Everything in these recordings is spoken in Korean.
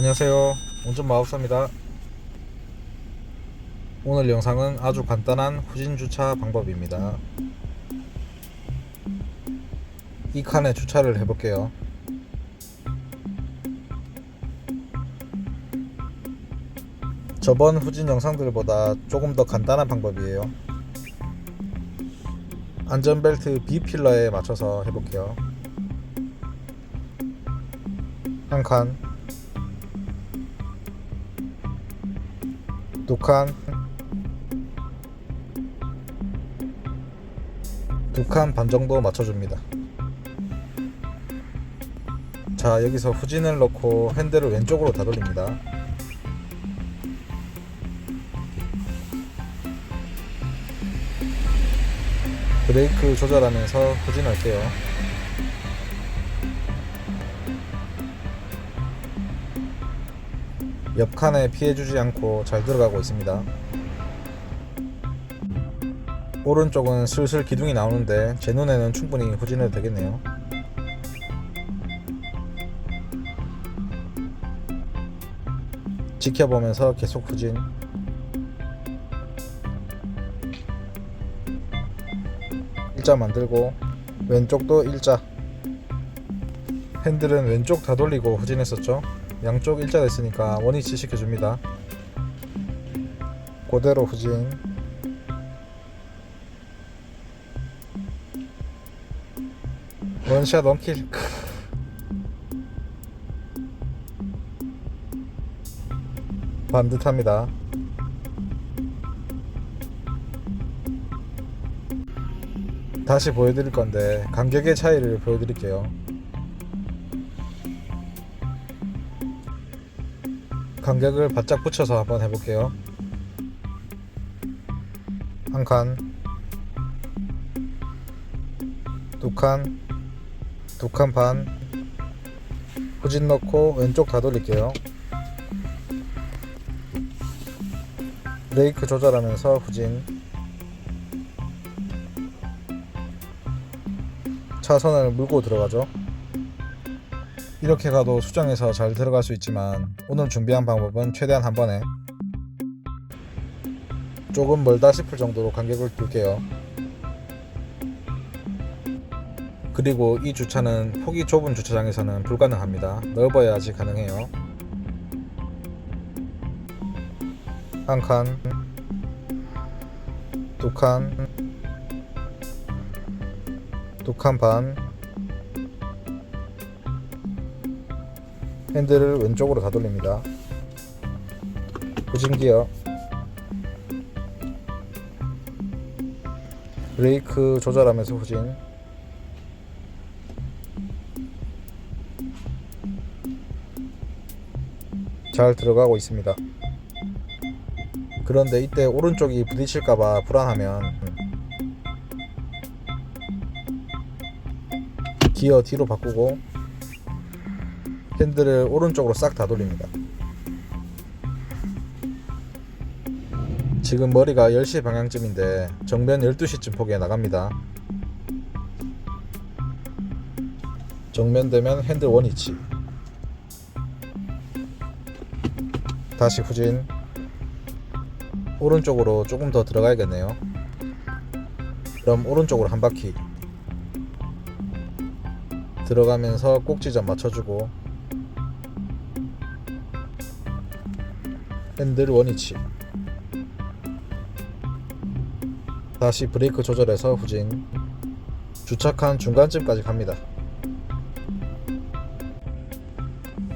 안녕하세요. 운전 마법사입니다. 오늘 영상은 아주 간단한 후진 주차 방법입니다. 이 칸에 주차를 해볼게요. 저번 후진 영상들보다 조금 더 간단한 방법이에요. 안전벨트 B필러에 맞춰서 해볼게요. 한칸 두 칸, 두칸 반 정도 맞춰줍니다. 자, 여기서 후진을 넣고 핸들을 왼쪽으로 다 돌립니다. 브레이크 조절하면서 후진할게요. 옆 칸에 피해주지 않고 잘 들어가고 있습니다. 오른쪽은 슬슬 기둥이 나오는데 제 눈에는 충분히 후진해도 되겠네요. 지켜보면서 계속 후진. 일자 만들고 왼쪽도 일자. 핸들은 왼쪽 다 돌리고 후진했었죠. 양쪽 일자 됐으니까 원위치 시켜줍니다. 그대로 후진. 원샷 원킬. 반듯합니다. 다시 보여드릴 건데 간격의 차이를 보여드릴게요. 간격을 바짝 붙여서 한번 해볼게요. 한 칸, 두 칸, 두 칸 반, 후진 넣고 왼쪽 다 돌릴게요. 브레이크 조절하면서 후진. 차선을 물고 들어가죠. 이렇게 가도 수정해서 잘 들어갈 수 있지만 오늘 준비한 방법은 최대한 한 번에 조금 멀다 싶을 정도로 간격을 둘게요. 그리고 이 주차는 폭이 좁은 주차장에서는 불가능합니다. 넓어야지 가능해요. 한 칸, 두 칸, 두 칸 반, 핸들을 왼쪽으로 다 돌립니다. 후진 기어 브레이크 조절하면서 후진 잘 들어가고 있습니다. 그런데 이때 오른쪽이 부딪힐까봐 불안하면 기어 뒤로 바꾸고 핸들을 오른쪽으로 싹 다 돌립니다. 지금 머리가 10시 방향쯤인데 정면 12시쯤 포기해 나갑니다. 정면 되면 핸들 원위치. 다시 후진. 오른쪽으로 조금 더 들어가야겠네요. 그럼 오른쪽으로 한 바퀴. 들어가면서 꼭지점 맞춰주고 핸들 원위치. 다시 브레이크 조절해서 후진. 주착한 중간쯤까지 갑니다.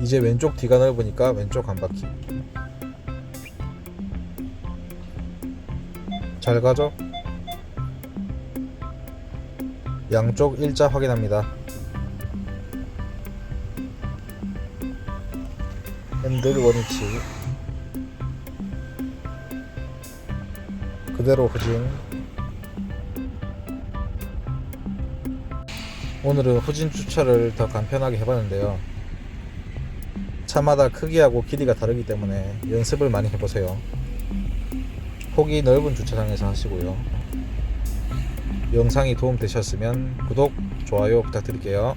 이제 왼쪽 뒤가 넓으니까 왼쪽 한 바퀴. 잘 가죠? 양쪽 일자 확인합니다. 핸들 원위치 그대로 후진 오늘은 후진 주차를 더 간편하게 해봤는데요. 차마다 크기하고 길이가 다르기 때문에 연습을 많이 해보세요. 폭이 넓은 주차장에서 하시고요. 영상이 도움되셨으면 구독, 좋아요 부탁드릴게요